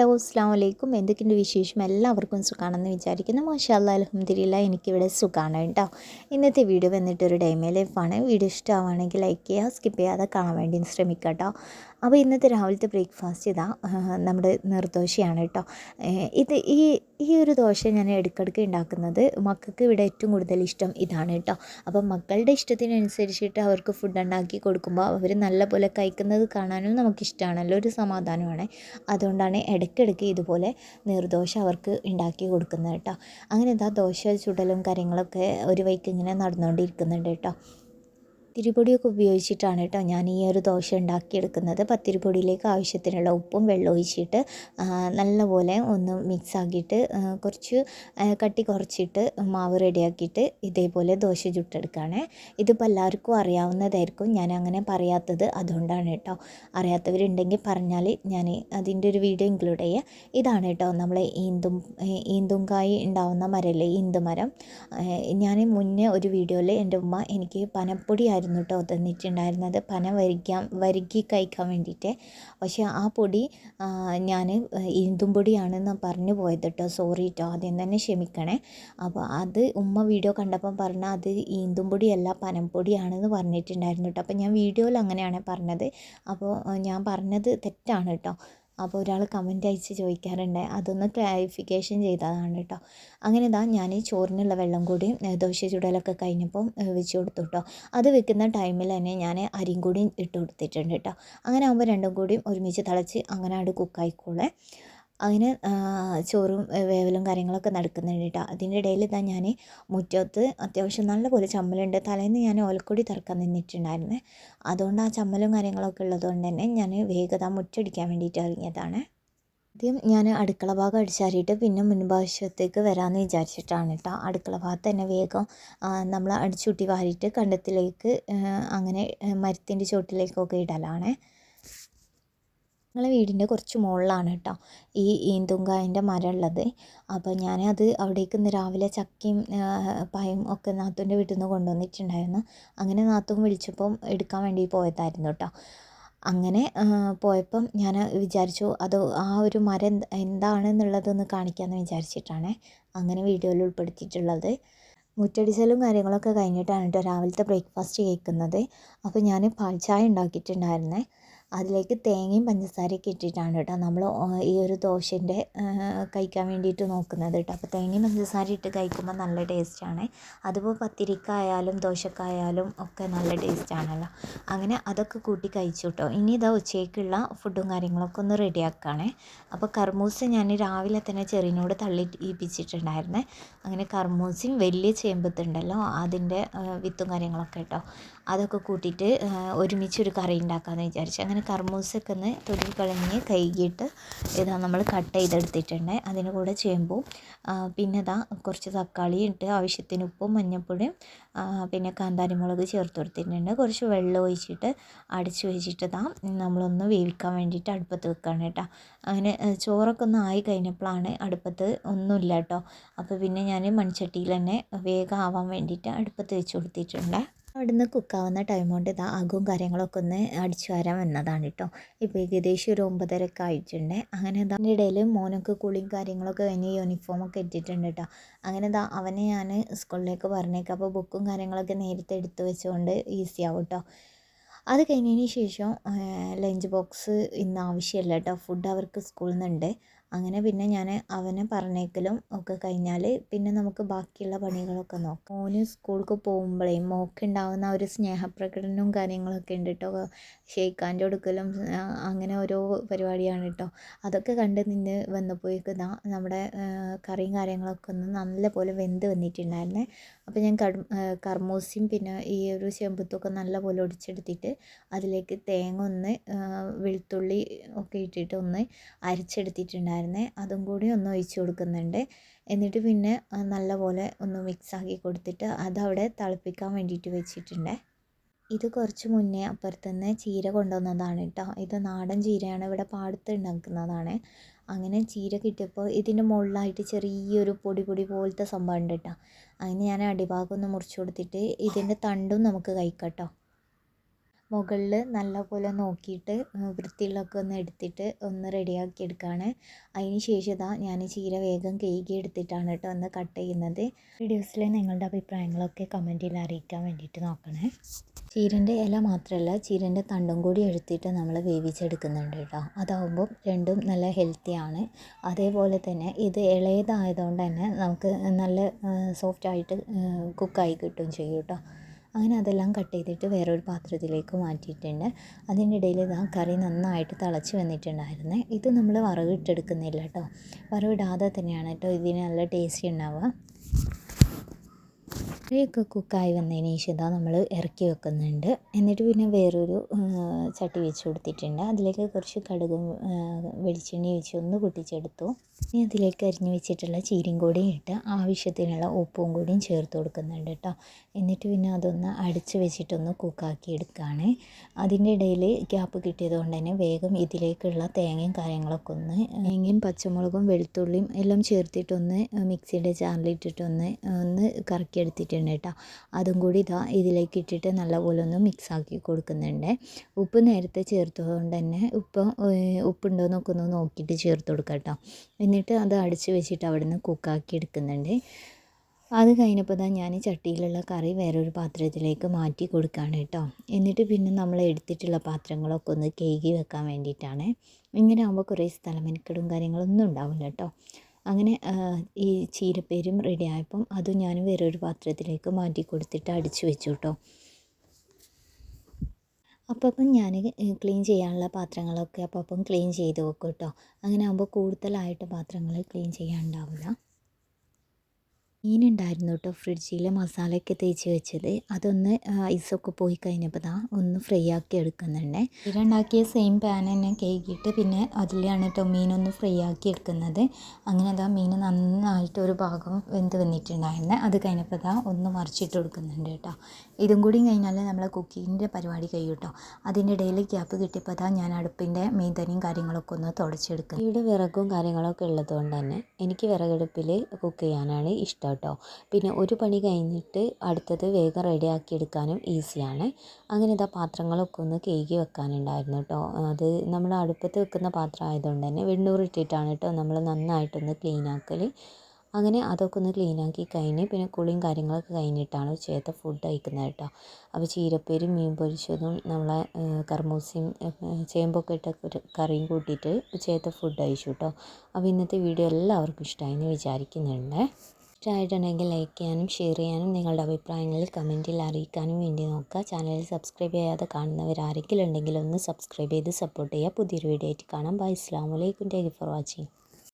Hello അസ്സാം വലൈക്കും എന്തൊക്കെയുണ്ട് വിശേഷം? എല്ലാവർക്കും സുഖമാണെന്ന് വിചാരിക്കുന്നു. മാഷാല്ല അലഹമ്മദില്ല എനിക്കിവിടെ സുഖമാണ് കേട്ടോ. ഇന്നത്തെ വീഡിയോ വന്നിട്ട് ഒരു ഡൈമേ ലൈഫാണ്. വീഡിയോ ഇഷ്ടമാവുകയാണെങ്കിൽ ലൈക്ക് ചെയ്യുക സ്കിപ്പ് ചെയ്യാതെ കാണാൻ വേണ്ടി ശ്രമിക്കുക കേട്ടോ. അപ്പോൾ ഇന്നത്തെ രാവിലത്തെ ബ്രേക്ക്ഫാസ്റ്റ് ഇതാ നമ്മുടെ നിർദോശയാണ് കേട്ടോ. ഇത് ഈ ഈ ഒരു ദോശ ഞാൻ ഇടയ്ക്കിടയ്ക്ക് ഉണ്ടാക്കുന്നത് മക്കൾക്ക് ഇവിടെ ഏറ്റവും കൂടുതൽ ഇഷ്ടം ഇതാണ് കേട്ടോ. അപ്പം മക്കളുടെ ഇഷ്ടത്തിനനുസരിച്ചിട്ട് അവർക്ക് ഫുഡ് ഉണ്ടാക്കി കൊടുക്കുമ്പോൾ അവർ നല്ല പോലെ കഴിക്കുന്നത് കാണാനും നമുക്കിഷ്ടമാണല്ലോ. ഒരു സമാധാനമാണ്. അതുകൊണ്ടാണ് ഇടയ്ക്കിടയ്ക്ക് ഇതുപോലെ നീർദോശ അവർക്ക് ഉണ്ടാക്കി കൊടുക്കുന്നത് കേട്ടോ. അങ്ങനെ ഇതാ ദോശ ചുടലും കാര്യങ്ങളൊക്കെ ഒരു വഴിക്ക് ഇങ്ങനെ നടന്നുകൊണ്ടിരിക്കുന്നുണ്ട് കേട്ടോ. പത്തിരിപ്പൊടിയൊക്കെ ഉപയോഗിച്ചിട്ടാണ് കേട്ടോ ഞാൻ ഈ ഒരു ദോശ ഉണ്ടാക്കിയെടുക്കുന്നത്. പത്തിരിപ്പൊടിയിലേക്ക് ആവശ്യത്തിനുള്ള ഉപ്പും വെള്ളം ഒഴിച്ചിട്ട് നല്ലപോലെ ഒന്ന് മിക്സ് ആക്കിയിട്ട് കുറച്ച് കട്ടി കുറച്ചിട്ട് മാവ് റെഡിയാക്കിയിട്ട് ഇതേപോലെ ദോശ ചുട്ടെടുക്കുകയാണ്. ഇതിപ്പോൾ എല്ലാവർക്കും അറിയാവുന്നതായിരിക്കും. ഞാൻ അങ്ങനെ പറയാത്തത് അതുകൊണ്ടാണ് കേട്ടോ. അറിയാത്തവരുണ്ടെങ്കിൽ പറഞ്ഞാൽ ഞാൻ അതിന്റെ ഒരു വീഡിയോ ഇൻക്ലൂഡ് ചെയ്യുക. ഇതാണ് കേട്ടോ നമ്മൾ ഈന്തും ഈന്തുംകായി ഉണ്ടാവുന്ന മരമല്ലേ ഈന്തുമരം. ഞാൻ മുന്നേ ഒരു വീഡിയോയിൽ എന്റെ ഉമ്മ എനിക്ക് പനപ്പൊടി ആയിരുന്നു കേട്ടോ തന്നിട്ടുണ്ടായിരുന്നത്. പന വരിക്കാൻ വരിക്കി കഴിക്കാൻ വേണ്ടിയിട്ട്. പക്ഷേ ആ പൊടി ഞാൻ ഈന്തും പൊടിയാണെന്ന് പറഞ്ഞു പോയത് കേട്ടോ സോറി കേട്ടോ ആദ്യം തന്നെ ക്ഷമിക്കണേ. അപ്പോൾ അത് ഉമ്മ വീഡിയോ കണ്ടപ്പം പറഞ്ഞാൽ അത് ഈന്തും പൊടിയല്ല പനംപൊടിയാണെന്ന് പറഞ്ഞിട്ടുണ്ടായിരുന്നു കേട്ടോ അപ്പോൾ ഞാൻ വീഡിയോയിൽ അങ്ങനെയാണ് പറഞ്ഞത്. അപ്പോൾ ഞാൻ പറഞ്ഞത് തെറ്റാണ് കേട്ടോ അപ്പോൾ ഒരാൾ കമന്റ് അയച്ച് ചോദിക്കാറുണ്ട്. അതൊന്ന് ക്ലാരിഫിക്കേഷൻ ചെയ്തതാണ് കേട്ടോ. അങ്ങനെ ഇതാ ഞാൻ ചോറിനുള്ള വെള്ളം കൂടി ദോശ ചുടലൊക്കെ കഴിഞ്ഞപ്പം വെച്ച് കൊടുത്തു കേട്ടോ. അത് വെക്കുന്ന ടൈമിൽ തന്നെ ഞാൻ അരിയും കൂടി ഇട്ട് കൊടുത്തിട്ടുണ്ട് കേട്ടോ. അങ്ങനെ ആകുമ്പോൾ രണ്ടും കൂടി ഒരുമിച്ച് തിളച്ച് അങ്ങനെ അവിടെ കുക്കായിക്കോളെ അങ്ങനെ ചോറും വേവലും കാര്യങ്ങളൊക്കെ നടക്കുന്നുണ്ട് കേട്ടോ അതിന്റെ ഇടയിൽ ഇതാ ഞാൻ മുറ്റത്ത് അത്യാവശ്യം നല്ലപോലെ ചമ്മലുണ്ട്. തലേന്ന് ഞാൻ ഓലക്കൊടി തറക്കാൻ നിന്നിട്ടുണ്ടായിരുന്നു. അതുകൊണ്ട് ആ ചമ്മലും കാര്യങ്ങളൊക്കെ ഉള്ളതുകൊണ്ട് തന്നെ ഞാൻ വേഗത മുറ്റടിക്കാൻ വേണ്ടിയിട്ട് ഇറങ്ങിയതാണ്. ആദ്യം ഞാൻ അടുക്കള ഭാഗം അടിച്ചാരിയിട്ട് പിന്നെ മുൻഭാഗത്തേക്ക് വരാമെന്ന് വിചാരിച്ചിട്ടാണ് കേട്ടോ അടുക്കള ഭാഗത്ത് തന്നെ വേഗം നമ്മൾ അടിച്ചുട്ടി വാരിയിട്ട് കണ്ടത്തിലേക്ക് അങ്ങനെ മരത്തിന്റെ ചുവട്ടിലേക്കൊക്കെ ഇടലാണ്. ഞങ്ങളെ വീടിന്റെ കുറച്ച് മുകളിലാണ് കേട്ടോ ഈ ഈന്തുങ്കായന്റെ മരം ഉള്ളത് അപ്പോൾ ഞാനത് അവിടേക്ക് ഇന്ന് രാവിലെ ചക്കയും പയം ഒക്കെ നാത്തൂന്റെ വീട്ടിൽ നിന്ന് കൊണ്ടുവന്നിട്ടുണ്ടായിരുന്നു. അങ്ങനെ നാത്തൂൻ വിളിച്ചപ്പം എടുക്കാൻ വേണ്ടി പോയതായിരുന്നു കേട്ടോ അങ്ങനെ പോയപ്പം ഞാൻ വിചാരിച്ചു അത് ആ ഒരു മരം എന്താണെന്നുള്ളതൊന്ന് കാണിക്കാമെന്ന് വിചാരിച്ചിട്ടാണ് അങ്ങനെ വീഡിയോയിൽ ഉൾപ്പെടുത്തിയിട്ടുള്ളത്. മുറ്റടിച്ചലും കാര്യങ്ങളൊക്കെ കഴിഞ്ഞിട്ടാണ് കേട്ടോ രാവിലത്തെ ബ്രേക്ക്ഫാസ്റ്റ് കഴിക്കുന്നത് അപ്പോൾ ഞാൻ പാൽ ചായ ഉണ്ടാക്കിയിട്ടുണ്ടായിരുന്നേ. അതിലേക്ക് തേങ്ങയും പഞ്ചസാരയൊക്കെ ഇട്ടിട്ടാണ് കേട്ടോ നമ്മൾ ഈ ഒരു ദോശേന്റെ കഴിക്കാൻ വേണ്ടിയിട്ട് നോക്കുന്നത് കേട്ടോ. അപ്പോൾ തേങ്ങയും പഞ്ചസാര ഇട്ട് കഴിക്കുമ്പോൾ നല്ല ടേസ്റ്റാണ്. അതിപ്പോൾ പത്തിരിക്കായാലും ദോശക്കായാലും ഒക്കെ നല്ല ടേസ്റ്റാണല്ലോ. അങ്ങനെ അതൊക്കെ കൂട്ടി കഴിച്ചു കേട്ടോ. ഇനി ഇതാ ഉച്ചയ്ക്കുള്ള ഫുഡും കാര്യങ്ങളൊക്കെ ഒന്ന് റെഡിയാക്കുകയാണേ അപ്പോൾ കർമൂസ് ഞാൻ രാവിലെ തന്നെ ചെറിയനോട് തള്ളി ഇപ്പിച്ചിട്ടുണ്ടായിരുന്നേ അങ്ങനെ കർമൂസും വലിയ ചേമ്പത്തുണ്ടല്ലോ അതിന്റെ വിത്തും കാര്യങ്ങളൊക്കെ കേട്ടോ. അതൊക്കെ കൂട്ടിയിട്ട് ഒരുമിച്ചൊരു കറി ഉണ്ടാക്കാമെന്ന് വിചാരിച്ചു. അങ്ങനെ കർമൂസൊക്കെ ഒന്ന് തൊലി കളഞ്ഞ് കഴുകിയിട്ട് ഇതാ നമ്മൾ കട്ട് ചെയ്തെടുത്തിട്ടുണ്ട്. അതിന് കൂടെ ചേമ്പും പിന്നെ ഇതാ കുറച്ച് തക്കാളി ഇട്ട് ആവശ്യത്തിന് ഉപ്പും മഞ്ഞൾപ്പൊടിയും പിന്നെ കാന്താരിമുളക് ചേർത്ത് കൊടുത്തിട്ടുണ്ട്. കുറച്ച് വെള്ളം ഒഴിച്ചിട്ട് അടച്ചു വെച്ചിട്ട് ഇതാ നമ്മളൊന്ന് വേവിക്കാൻ വേണ്ടിയിട്ട് അടുപ്പത്ത് വെക്കുകയാണ് കേട്ടോ. അങ്ങനെ ചോറൊക്കെ ഒന്ന് ആയി കഴിഞ്ഞപ്പോഴാണ് അടുപ്പത്ത് ഒന്നുമില്ല കേട്ടോ. അപ്പോൾ പിന്നെ ഞാൻ മൺചട്ടിയിൽ തന്നെ വേഗം ആവാൻ വേണ്ടിയിട്ട് അടുപ്പത്ത് വെച്ച് കൊടുത്തിട്ടുണ്ട്. അവിടുന്ന് കുക്കാവുന്ന ടൈം കൊണ്ട് ഇതാ അകവും കാര്യങ്ങളൊക്കെ ഒന്ന് അടിച്ചു വരാൻ വന്നതാണ് കേട്ടോ ഇപ്പോൾ ഏകദേശം ഒരു ഒമ്പതരക്കെ ആയിട്ടുണ്ട്. അങ്ങനെ ഇതാ അതിന്റെ ഇടയിൽ മോനൊക്കെ കുളിയും കാര്യങ്ങളൊക്കെ കഴിഞ്ഞ് യൂണിഫോമൊക്കെ ഇട്ടിട്ടുണ്ട് കേട്ടോ അങ്ങനെ ഇതാ അവനെ ഞാൻ സ്കൂളിലേക്ക് പറഞ്ഞേക്കാം. അപ്പോൾ ബുക്കും കാര്യങ്ങളൊക്കെ നേരത്തെ എടുത്ത് വെച്ചുകൊണ്ട് ഈസി ആവും കേട്ടോ അത് കഴിഞ്ഞതിന് ശേഷം ലഞ്ച് ബോക്സ് ഇന്ന് ആവശ്യമില്ല കേട്ടോ ഫുഡ് അവർക്ക് സ്കൂളിൽ നിന്നുണ്ട് അങ്ങനെ പിന്നെ ഞാൻ അവനെ പറഞ്ഞേക്കലും ഒക്കെ കഴിഞ്ഞാൽ പിന്നെ നമുക്ക് ബാക്കിയുള്ള പണികളൊക്കെ നോക്കാം. മോന് സ്കൂൾക്ക് പോകുമ്പോഴേ മോക്കുണ്ടാവുന്ന ഒരു സ്നേഹപ്രകടനവും കാര്യങ്ങളൊക്കെ ഉണ്ട് കേട്ടോ ഷെയ്ക്കാന്റെ കൊടുക്കലും അങ്ങനെ ഓരോ പരിപാടിയാണ് കേട്ടോ അതൊക്കെ കണ്ട് നിന്ന് വന്നപ്പോഴേക്ക് ഇതാ നമ്മുടെ കറിയും കാര്യങ്ങളൊക്കെ ഒന്ന് നല്ല പോലെ വെന്ത് വന്നിട്ടുണ്ടായിരുന്നേ. അപ്പോൾ ഞാൻ കർമൂസിയും പിന്നെ ഈ ഒരു ചെമ്പത്തൊക്കെ നല്ല പോലെ ഒടിച്ചെടുത്തിട്ട് അതിലേക്ക് തേങ്ങ ഒന്ന് വെളുത്തുള്ളി ഒക്കെ ഇട്ടിട്ട് ഒന്ന് അരച്ചെടുത്തിട്ടുണ്ടായിരുന്നു. അതും കൂടി ഒന്ന് ഒഴിച്ച് കൊടുക്കുന്നുണ്ട്. എന്നിട്ട് പിന്നെ നല്ലപോലെ ഒന്ന് മിക്സ് ആക്കി കൊടുത്തിട്ട് അതവിടെ തിളപ്പിക്കാൻ വേണ്ടിയിട്ട് വെച്ചിട്ടുണ്ട്. ഇത് കുറച്ച് മുന്നേ അപ്പുറത്തുനിന്ന് ചീര കൊണ്ടുവന്നതാണ് കേട്ടോ ഇത് നാടൻ ചീരയാണ് ഇവിടെ പാടത്ത് ഉണ്ടാക്കുന്നതാണ്. അങ്ങനെ ചീര കിട്ടിയപ്പോൾ ഇതിന്റെ മുകളിലായിട്ട് ചെറിയൊരു പൊടി പൊടി പോലത്തെ സംഭവം ഉണ്ട് കേട്ടോ അതിന് ഞാൻ അടിഭാഗം ഒന്ന് മുറിച്ച് കൊടുത്തിട്ട് ഇതിന്റെ തണ്ടും നമുക്ക് കഴിക്കാം കേട്ടോ മുകളിൽ നല്ലപോലെ നോക്കിയിട്ട് വൃത്തിയുള്ളതൊക്കെ ഒന്ന് എടുത്തിട്ട് ഒന്ന് റെഡിയാക്കി എടുക്കുകയാണ് അതിന് ശേഷം ഇതാ ഞാൻ ചീര വേഗം കേകി എടുത്തിട്ടാണ് കേട്ടോ ഒന്ന് കട്ട് ചെയ്യുന്നത്. വീഡിയോസിൽ നിങ്ങളുടെ അഭിപ്രായങ്ങളൊക്കെ കമന്റിൽ അറിയിക്കാൻ വേണ്ടിയിട്ട് നോക്കണേ. ചീരന്റെ ഇല മാത്രമല്ല ചീരന്റെ തണ്ടും കൂടി എടുത്തിട്ട് നമ്മൾ വേവിച്ചെടുക്കുന്നുണ്ട് കേട്ടോ. അതാവുമ്പോൾ രണ്ടും നല്ല ഹെൽത്തിയാണ് അതേപോലെ തന്നെ ഇത് ഇളയതായതുകൊണ്ട് തന്നെ നമുക്ക് നല്ല സോഫ്റ്റായിട്ട് കുക്കായി കിട്ടുകയും ചെയ്യും കേട്ടോ. അങ്ങനെ അതെല്ലാം കട്ട് ചെയ്തിട്ട് വേറൊരു പാത്രത്തിലേക്ക് മാറ്റിയിട്ടുണ്ട്. അതിന്റെ ഇടയിൽ ഇതാ കറി നന്നായിട്ട് തിളച്ച് വന്നിട്ടുണ്ടായിരുന്നേ. ഇത് നമ്മൾ വറവിട്ടെടുക്കുന്നില്ല കേട്ടോ. വറവിടാതെ തന്നെയാണ് കേട്ടോ. ഇതിന് നല്ല ടേസ്റ്റ് ഉണ്ടാവുക. കറിയൊക്കെ കുക്കായി വന്നതിന് ശേഷം ഇതാ നമ്മൾ ഇറക്കി വെക്കുന്നുണ്ട്. എന്നിട്ട് പിന്നെ വേറൊരു ചട്ടി വെച്ച് കൊടുത്തിട്ടുണ്ട്. അതിലേക്ക് കുറച്ച് കടുകും വെളിച്ചെണ്ണ ഒഴിച്ച് ഒന്ന് പൊട്ടിച്ചെടുത്തു. ഇനി അതിലേക്ക് അരിഞ്ഞു വെച്ചിട്ടുള്ള ചീരയും കൂടിയും ഇട്ട് ആവശ്യത്തിനുള്ള ഉപ്പും കൂടിയും ചേർത്ത് കൊടുക്കുന്നുണ്ട് കേട്ടോ. എന്നിട്ട് പിന്നെ അതൊന്ന് അടിച്ച് വെച്ചിട്ടൊന്ന് കുക്കാക്കി എടുക്കുകയാണ് അതിന്റെ ഇടയിൽ ഗ്യാപ്പ് കിട്ടിയത് കൊണ്ട് തന്നെ വേഗം ഇതിലേക്കുള്ള തേങ്ങയും കാര്യങ്ങളൊക്കെ ഒന്ന് തേങ്ങയും പച്ചമുളകും വെളുത്തുള്ളിയും എല്ലാം ചേർത്തിട്ടൊന്ന് മിക്സിയുടെ ജാറിലിട്ടിട്ടൊന്ന് ഒന്ന് കറക്കിയെടുത്തിട്ടുണ്ട് കേട്ടോ. അതും കൂടി ഇതാ ഇതിലേക്ക് ഇട്ടിട്ട് നല്ലപോലെ ഒന്ന് മിക്സ് ആക്കി കൊടുക്കുന്നുണ്ട്. ഉപ്പ് നേരത്തെ ചേർത്തതുകൊണ്ട് തന്നെ ഉപ്പ് ഉപ്പുണ്ടോ എന്നൊക്കെ ഒന്ന് നോക്കിയിട്ട് ചേർത്ത് കൊടുക്കാം കേട്ടോ. എന്നിട്ട് അത് അടിച്ച് വെച്ചിട്ട് അവിടെ നിന്ന് കുക്കാക്കി എടുക്കുന്നുണ്ട്. അത് കഴിഞ്ഞപ്പോൾ തന്നെ ഞാൻ ചട്ടിയിലുള്ള കറി വേറൊരു പാത്രത്തിലേക്ക് മാറ്റി കൊടുക്കുകയാണ് കേട്ടോ. എന്നിട്ട് പിന്നെ നമ്മൾ എടുത്തിട്ടുള്ള പാത്രങ്ങളൊക്കെ ഒന്ന് കേകി വെക്കാൻ വേണ്ടിയിട്ടാണ്. ഇങ്ങനെ ആകുമ്പോൾ കുറേ സ്ഥലം മെനക്കെടും കാര്യങ്ങളൊന്നും ഉണ്ടാവില്ല കേട്ടോ. അങ്ങനെ ഈ ചീരപ്പേരും റെഡി ആയപ്പം അത് ഞാൻ വേറൊരു പാത്രത്തിലേക്ക് മാറ്റി കൊടുത്തിട്ട് അടിച്ചു വെച്ചു കേട്ടോ അപ്പം ഞാൻ ക്ലീൻ ചെയ്യാനുള്ള പാത്രങ്ങളൊക്കെ അപ്പം ക്ലീൻ ചെയ്ത് വെക്കും കേട്ടോ അങ്ങനെ ആകുമ്പോൾ കൂടുതലായിട്ട് പാത്രങ്ങൾ ക്ലീൻ ചെയ്യാനുണ്ടാവില്ല മീനുണ്ടായിരുന്നു കേട്ടോ. ഫ്രിഡ്ജിൽ മസാലയൊക്കെ തേച്ച് വെച്ചത്. അതൊന്ന് ഐസൊക്കെ പോയി കഴിഞ്ഞപ്പോൾ ദാ ഒന്ന് ഫ്രൈ ആക്കി എടുക്കുന്നുണ്ട്. ഉണ്ടാക്കിയ സെയിം പാൻ തന്നെ കേക്കിയിട്ട് പിന്നെ അതിലാണ് കേട്ടോ മീനൊന്ന് ഫ്രൈ ആക്കി എടുക്കുന്നത്. അങ്ങനെ അതാ മീൻ നന്നായിട്ട് ഒരു ഭാഗം വെന്ത് വന്നിട്ടുണ്ടായിരുന്നു. അത് കഴിഞ്ഞപ്പോൾ ദാ ഒന്ന് മറിച്ചിട്ട് കൊടുക്കുന്നുണ്ട് കേട്ടോ. ഇതും കൂടി കഴിഞ്ഞാൽ നമ്മളെ കുക്കിങ്ങിന്റെ പരിപാടി കഴിയും കേട്ടോ അതിന്റെ ഇടയിൽ ഗ്യാപ്പ് കിട്ടിയപ്പോൾ ദാ ഞാൻ അടുപ്പിന്റെ മീൻതനിയും കാര്യങ്ങളൊക്കെ ഒന്ന് തുടച്ചെടുക്കും ഇവിടെ വിറകും കാര്യങ്ങളൊക്കെ ഉള്ളതുകൊണ്ട് തന്നെ എനിക്ക് വിറകടുപ്പിൽ കുക്ക് ചെയ്യാനാണ് ഇഷ്ടം. കേട്ടോ. പിന്നെ ഒരു പണി കഴിഞ്ഞിട്ട് അടുത്തത് വേഗം റെഡിയാക്കി എടുക്കാനും ഈസിയാണ് അങ്ങനെ ഇതാ പാത്രങ്ങളൊക്കെ ഒന്ന് കഴുകി വെക്കാനുണ്ടായിരുന്നു കേട്ടോ. അത് നമ്മൾ അടുപ്പത്ത് വെക്കുന്ന പാത്രം ആയതുകൊണ്ട് തന്നെ വെണ്ണൂർ ഇട്ടിട്ടാണ് കേട്ടോ നമ്മൾ നന്നായിട്ടൊന്ന് ക്ലീൻ ആക്കൽ അങ്ങനെ അതൊക്കെ ഒന്ന് ക്ലീനാക്കി കഴിഞ്ഞ് പിന്നെ കുളിയും കാര്യങ്ങളൊക്കെ കഴിഞ്ഞിട്ടാണ് ഉച്ചയത്തെ ഫുഡ് കഴിക്കുന്നത് കേട്ടോ. അപ്പോൾ ചീരപ്പേരും മീൻ പൊരിച്ചതും നമ്മളെ കർമൂസയും ചേമ്പൊക്കെ ഇട്ട കറിയും കൂട്ടിയിട്ട് ഉച്ചയത്തെ ഫുഡ് കഴിച്ചു കേട്ടോ. അപ്പോൾ ഇന്നത്തെ വീഡിയോ എല്ലാവർക്കും ഇഷ്ടമായി എന്ന് വിചാരിക്കുന്നുണ്ട്. ഇഷ്ടമായിട്ടുണ്ടെങ്കിൽ ലൈക്ക് ചെയ്യാനും ഷെയർ ചെയ്യാനും നിങ്ങളുടെ അഭിപ്രായങ്ങൾ കമന്റിൽ അറിയിക്കാനും വേണ്ടി നോക്കുക. ചാനൽ സബ്സ്ക്രൈബ് ചെയ്യാതെ കാണുന്നവർ ആരെങ്കിലും ഉണ്ടെങ്കിൽ ഒന്ന് സബ്സ്ക്രൈബ് ചെയ്ത് സപ്പോർട്ട് ചെയ്യുക. പുതിയൊരു വീഡിയോ ആയിട്ട് കാണാം. ബൈ അസ്സാം വലൈക്കും താങ്ക് ഫോർ വാച്ചിങ്